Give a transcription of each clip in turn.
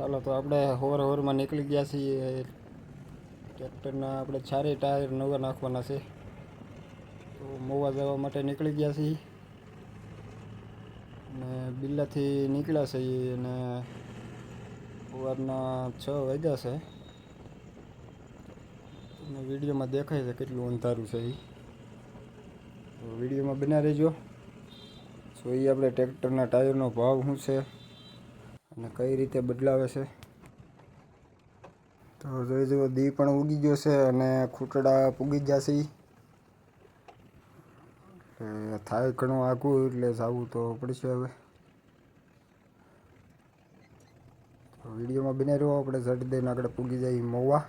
ચાલો તો આપણે હોર હોરમાં નીકળી ગયા છીએ. ટ્રેક્ટરના આપણે ચારે ટાયર નવા નાખવાના છે. તો મોવા જવા માટે નીકળી ગયા છીએ. અને બિલ્લાથી નીકળ્યા છીએ અને સવારના છ વાગ્યા છે. અને વિડીયોમાં દેખાય છે કેટલું અંધારું છે એ તો વિડીયોમાં બના રહેજો. જોઈએ આપણે ટ્રેક્ટરના ટાયરનો ભાવ શું છે. અને કઈ રીતે બદલાવે છે? તો જોઈ જુઓ, દી પણ ઉગી ગયો છે અને ખૂટડા પૂગી જશે. થાય ઘણું આઘું એટલે જવું તો પડશે હવે. વિડીયોમાં બને રહ્યો આપણે ઝટ દઈને આગળ પૂગી જઈએ મોવા.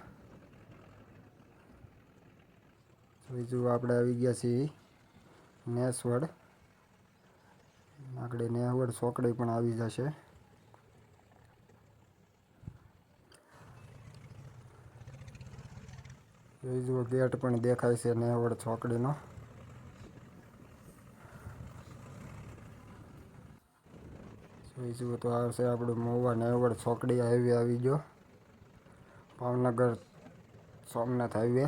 જોઈ જુઓ, આપણે આવી ગયા છીએ નેસવડ. આગળ નેહવડ સોકડી પણ આવી જશે. જુઓ ગેટ પણ દેખાય છે ચોકડીનો. જોઈ જુઓ તો આવશે આપણું મોવા નેહવડ ચોકડી હાઈવે આવી ગયો. ભાવનગર સોમનાથ હાઈવે.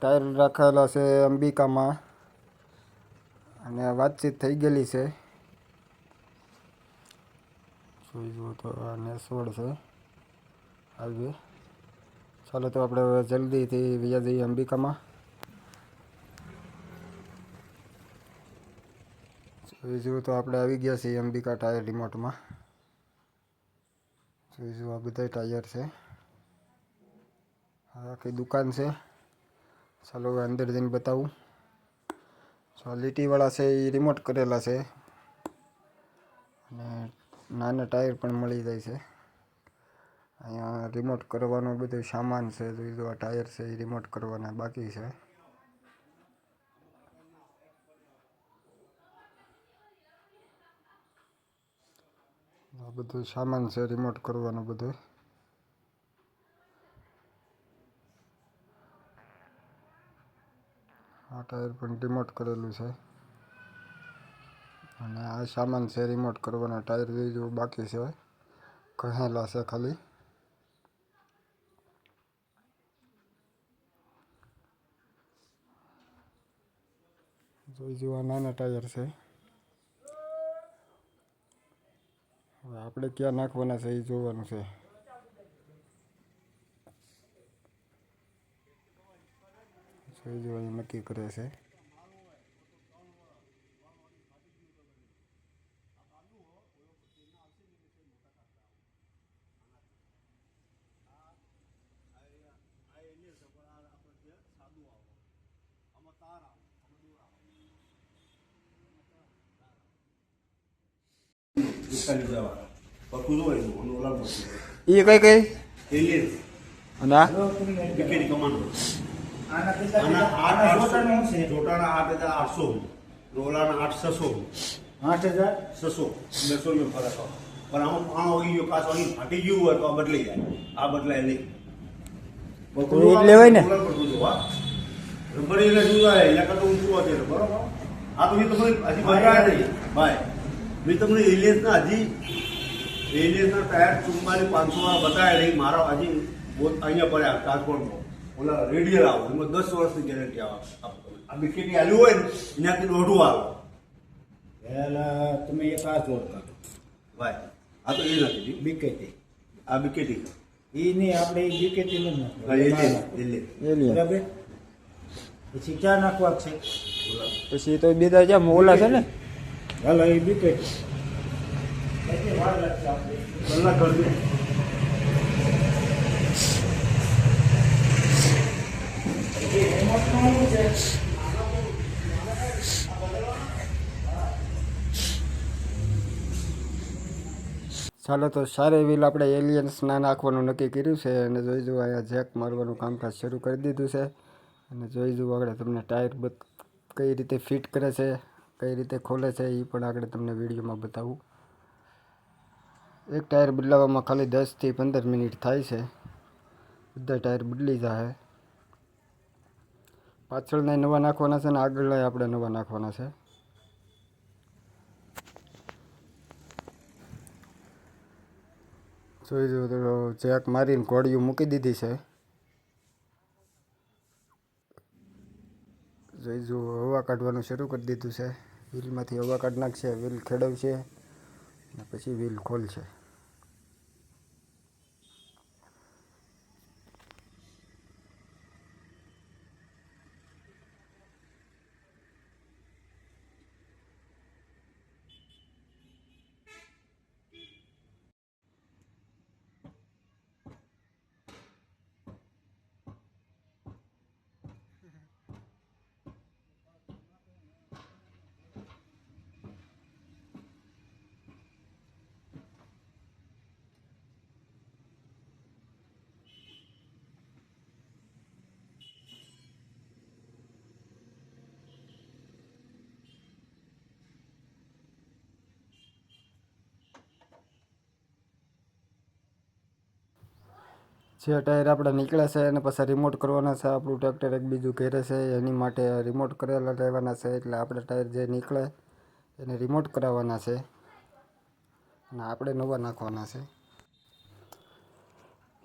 ટાયર રાખેલા છે અંબિકામાં. અને વાતચીત થઈ ગયેલી છે. જોઈ જુઓ તો આ નેસવડ છે હાઈવે. ચાલો તો આપણે હવે જલ્દીથી વ્યા જઈએ અંબિકામાં. જોઈ જુઓ તો આપણે આવી ગયા છીએ અંબિકા ટાયર રિમોટમાં. જોઈ જુઓ આ બધા ટાયર છે. આખી દુકાન છે. ચાલો હવે અંદર જઈને બતાવું. લીટીવાળા છે એ રિમોટ કરેલા છે. અને નાના ટાયર પણ મળી જાય છે. અહીંયા રિમોટ કરવાનો બધો સામાન છે, જોઈ જો આ ટાયર છે, એ રિમોટ કરવાના બાકી છે. આ બધું સામાન છે રિમોટ કરવાનું બધું. આ ટાયર પણ રિમોટ કરેલું છે. અને આ સામાન છે રિમોટ કરવાના ટાયર જોઈ બાકી છે. કહેલા છે ખાલી. જોઈ જોવા નાના ટાયર છે. હવે આપણે ક્યાં નાખવાના છે એ જોવાનું છે. જોઈ જો અહીં નક્કી કરે છે. એ કઈ કઈ અને આ આઠસો રોલાના આઠ છસો આઠ હજાર છસો બસો નો ફરક પણ આમાં પાણો આવી ગયો કાચો અહીં ફાટી ગયું હોય તો આ બદલાઈ જાય આ બદલાય નહીં લેવાય ને? રબર એટલે શું થાય એના કરતાં ઊંચું બરોબર આ તો મેં તમને હજી ભાઈ મેં તમને એલિયન્સના હજી એલિયન્સના ટાયર ચુમ્માલી પાંચસો વાળા બતાવ્યા નહીં. મારા હજી બહુ- અહીંયા પડ્યા ટ્રાન્સપોર્ટમાં ઓલા રેડિયલ આવે. એમાં દસ વર્ષની ગેરંટી આવે. આ બિકેટી આલ્યું હોય ને એનાથી દોઢું આવે પહેલા તમે એક આ જોડ કરો ભાઈ આ તો એ નથી બીકેટી. આ બિકેટી. એ નહીં આપણે એ બીકેટી નું હા, એલિયન એલિયન. એલિયન. બરાબર? પછી ક્યાં નાખવા છે. પછી તો બીજા જ્યાં ઓલા છે ને? હાલો એ બીકેટી. ચાલો તો સારી એવી આપણે એલિયન્સ ના નાખવાનું નક્કી કર્યું છે અને જોઈ જુઓ અહીંયા જેક મારવાનું કામકાજ શરૂ કરી દીધું છે. અને જોઈ જુઓ આગળ તમને ટાયર કઈ રીતે ફિટ કરે છે, કઈ રીતે ખોલે છે એ પણ આગળ તમને વિડીયોમાં બતાવું. એક ટાયર બદલાવવામાં ખાલી દસથી પંદર મિનિટ થાય છે. બધા ટાયર બદલી જાય પાછળના નવા નાખવાના છે ને આગળના આપણે નવા નાખવાના છે. જોઈ જો તો જેક મારીને કોડિયું મૂકી દીધી છે. જોઈ જો હવા કાઢવાનું શરૂ કરી દીધું છે. વ્હીલમાંથી હવા કાઢ નાખશે વ્હીલ ખેડવશે. પછી વ્હીલ ખોલશે. જે ટાયર આપણે નીકળે છે એને પછી રિમોટ કરવાના છે. આપણું ટ્રેક્ટર એક બીજું ઘેરે છે, એની માટે રિમોટ કરેલા રહેવાના છે. એટલે આપણે ટાયર જે નીકળે એને રિમોટ કરાવવાના છે. અને આપણે નવા નાખવાના છે.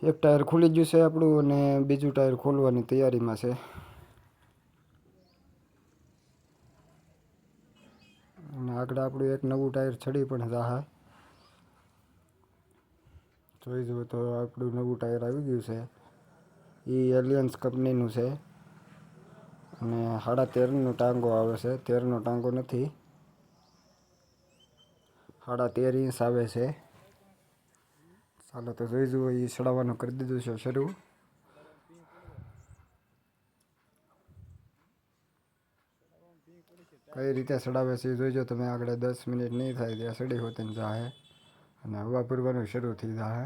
એક ટાયર ખુલી ગયું છે આપણું અને બીજું ટાયર ખોલવાની તૈયારીમાં છે. અને આગળ આપણું એક નવું ટાયર ચડી પણ જાહે. જોઈ જુઓ તો આપણું નવું ટાયર આવી ગયું છે. એ એલિયન્સ કંપનીનું છે. અને સાડા તેરનો ટાંગો આવે છે. તેરનો ટાંગો નથી. સાડા તેર ઇંચ આવે છે. ચાલો તો જોઈ જુઓ, એ સડાવવાનું કરી દીધું છે શરૂ. કઈ રીતે સડાવે છે જોઈજો તમે. આગળ દસ મિનિટ નહીં થાય, ત્યાં સડી હોતી જાહે. અને હવા પૂરવાનું શરૂ થઈ જાહે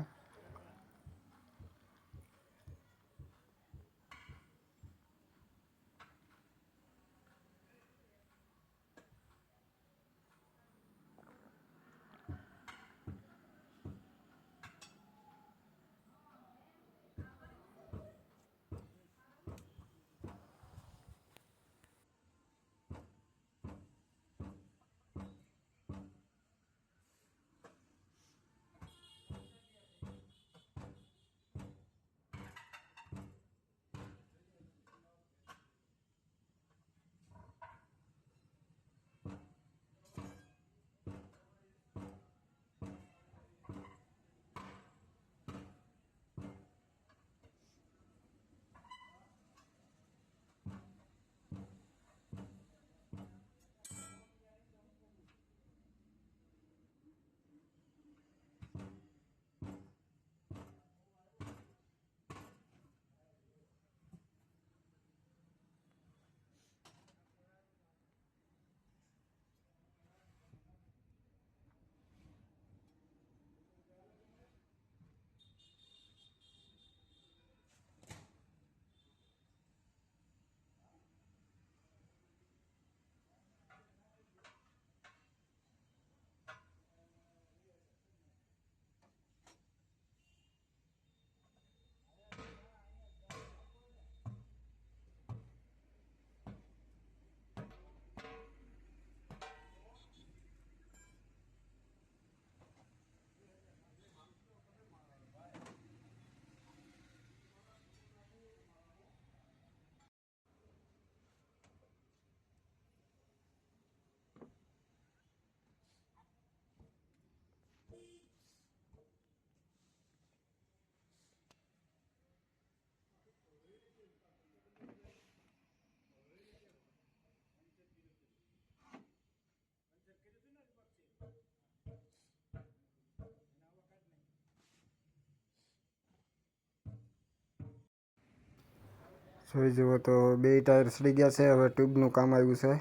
જોઈ જુઓ તો બે ટાયર સડી ગયા છે હવે ટ્યુબનું કામ આવ્યું છે.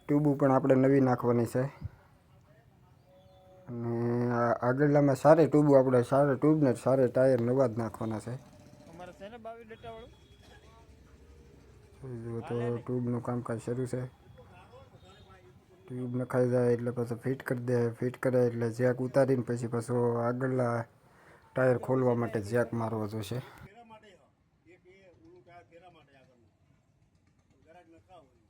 ટ્યુબ પણ આપણે નવી નાખવાની છે. અને આ આગળલામાં સારી ટ્યુબ આપણે સારા ટ્યુબ ને સારા ટાયર નવા જ નાખવાના છે. જુઓ તો ટ્યુબનું કામકાજ શરૂ છે. ટ્યુબ નખાઈ જાય એટલે પાછો ફિટ કરી દે ફિટ કરે એટલે જેક ઉતારીને પછી પાછો આગળના ટાયર ખોલવા માટે જેક મારવો જોશે. હ. ઓલું ટાયર ફેરા માટે આગળનું. ગરાજ નખા હોય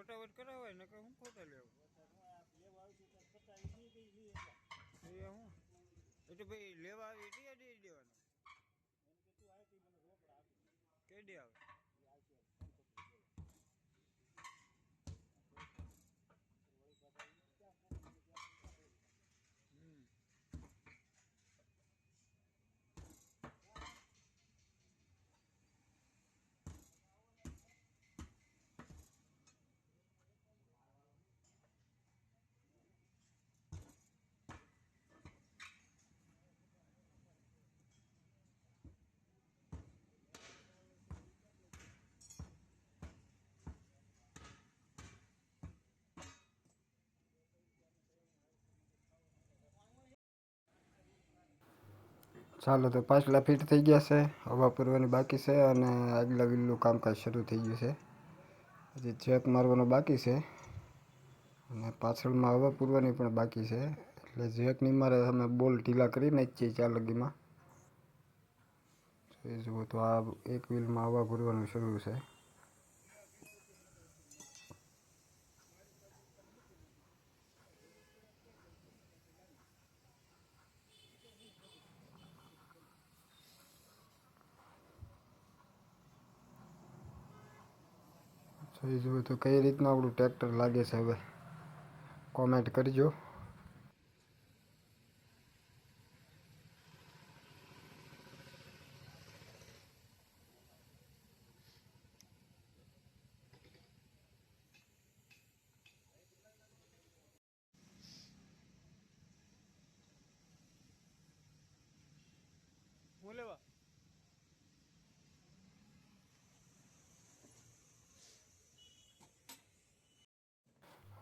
વટાવટ કરાવાય ને કે હું ખોટા લેવું હું? એટલે ભાઈ લેવા આવી એટલે દે દેવાનું. કે આવે? ચાલો તો પાછલા ફિટ થઈ ગયા છે. હવા પૂરવાની બાકી છે અને આગલા વિલનું કામકાજ શરૂ થઈ ગયું છે. હજી ચેક મારવાનું બાકી છે. અને પાછળમાં હવા પૂરવાની પણ બાકી છે. એટલે જેકની મારે અમે બોલ ઢીલા કરી નાખીએ ચાર લગીમાં જુઓ તો આ એક વ્હીલમાં હવા પૂરવાનું શરૂ છે. જોઈ જુઓ તો કઈ રીતનું આપણું ટ્રેક્ટર લાગે છે હવે? કોમેન્ટ કરજો.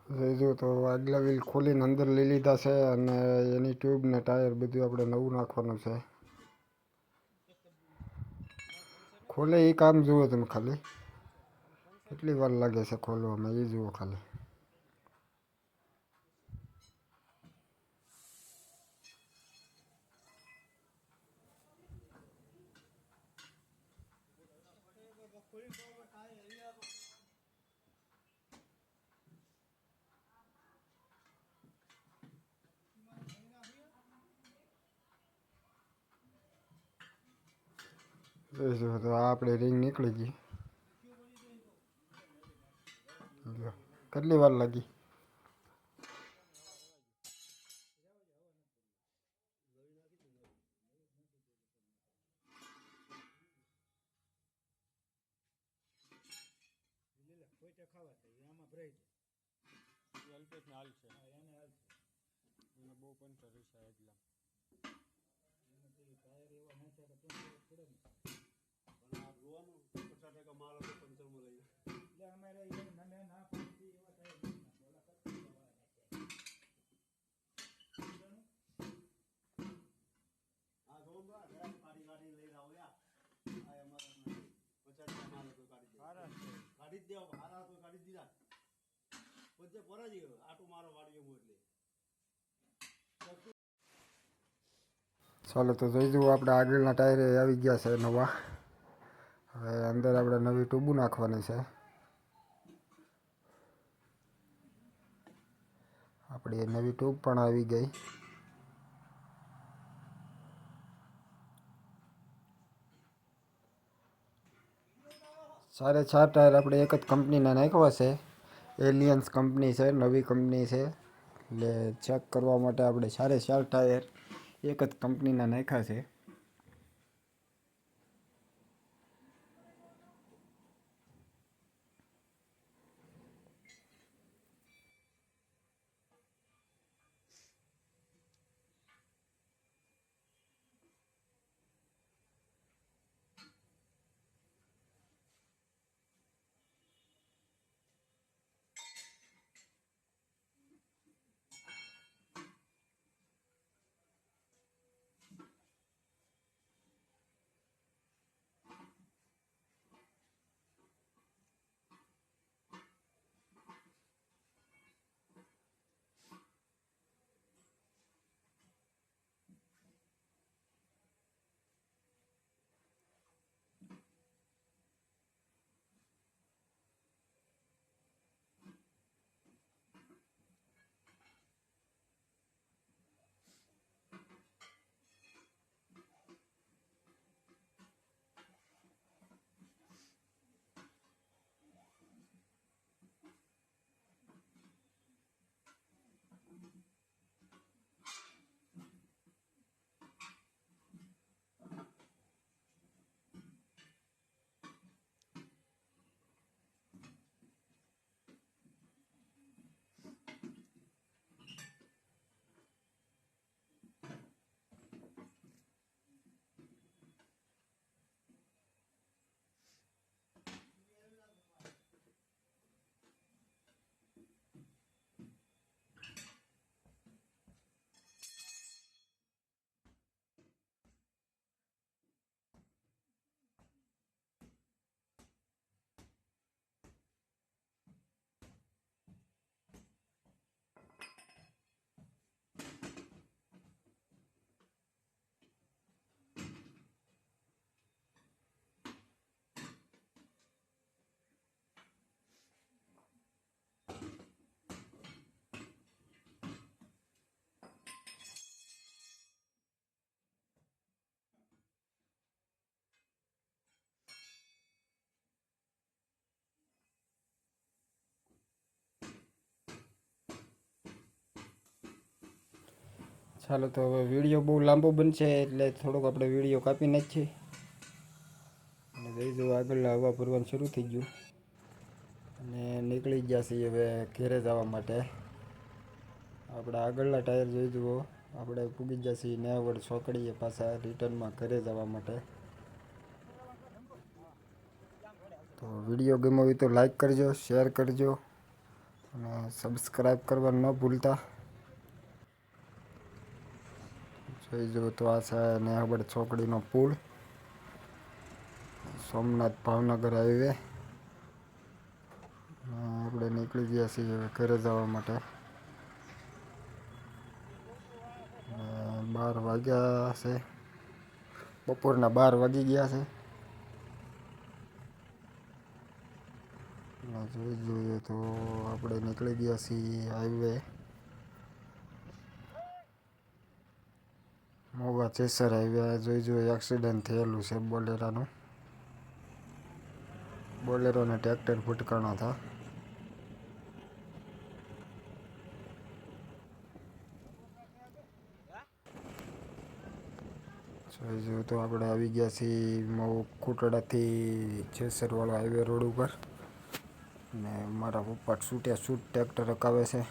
જોઈ જુઓ તો આગલા વ્હીલ ખોલીને અંદર લઈ લીધા છે અને એની ટ્યુબ ને ટાયર બધું આપણે નવું નાખવાનું છે. ખોલે એ કામ જુઓ તમે ખાલી. કેટલી વાર લાગે છે ખોલવામાં? એ જુઓ ખાલી. જોઈ તો આપણે રિંગ નીકળી ગઈ. જો કેટલી વાર લાગી? બહુ એટલા એને તો એ ટાયર એવા નાખ્યા કે પંચર પડે ને પણ આ જોવાનું પચાસ ટકા માલ હતો પંચરમાં લઈ જાય. એટલે અમારે એ નાના ના પાડતી એવા ટાયર નથી નાખતા. ઓલા કરતા એવા નાખ્યા. સમજાણું? આ જોવો ને આ જરાક કાઢી કાઢી લઈને આવો યા. આ અમારા નથી. પચાસ ટકા માલ હતો કાઢી દે. સારા છે કાઢી જ દેવો, હારા તો કાઢી દીધા. પછી પરાજી ગયો. આટો મારો વાડીએ હું એટલે. ચાલો તો જોઈ જુઓ, આપણે આગળના ટાયરે આવી ગયા છે નવા. હવે અંદર આપણે નવી ટૂબું નાખવાની છે. આપણી નવી ટુબ પણ આવી ગઈ. સારે ચાર ટાયર આપણે એક જ કંપનીના નાખ્યા છે. એલિયન્સ કંપની છે, નવી કંપની છે. એટલે ચેક કરવા માટે આપણે સારે ચાર ટાયર એક જ કંપનીના નાખ્યા છે. ચાલો તો હવે વીડિયો બહુ લાંબો બનશે એટલે થોડોક આપણે વીડિયો કાપી નાખીએ. અને જોઈ જો આગળ હવા ભરવાનું શરૂ થઈ ગયું. અને નીકળી ગયા છીએ હવે ઘેરે જવા માટે. આપણા આગળના ટાયર જોઈ જુઓ. આપણે પૂગી ગયા છીએ નેવડ છોકડીએ પાછા રિટર્નમાં ઘરે જવા માટે. તો વીડિયો ગમ્યો હોય તો લાઈક કરજો, શેર કરજો. અને સબસ્ક્રાઈબ કરવા ન ભૂલતા. જોઈ તો આ છે નેહબડ ચોકડીનો પુલ. સોમનાથ ભાવનગર હાઈવે. આપણે નીકળી ગયા છીએ હવે ઘરે જવા માટે. બાર વાગ્યા છે બપોરના બાર વાગી ગયા છે. જોઈ જોઈએ તો આપણે નીકળી ગયા છીએ હાઈવે. મોવા ચેસર હાઈવે જોઈ જોઈ એક્સિડન્ટ થયેલું છે બોલેરાનું. બોલેરોને ટ્રેક્ટર ફૂટકાણો હતા જોઈ જોયું તો આપણે આવી ગયા છીએ મઉ કુટડાથી જેસરવાળો હાઈવે રોડ ઉપર. ને મારા પપ્પા છૂટ્યા છૂટ ટ્રેક્ટર રકાવે છે.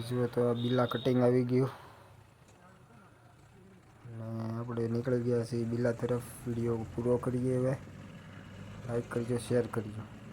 જુઓ તો આ બિલા કટિંગ આવી ગયું. અને આપણે નીકળી ગયા છીએ બિલા તરફ. વીડિયો પૂરો કરીએ હવે. લાઈક કરજો શેર કરજો.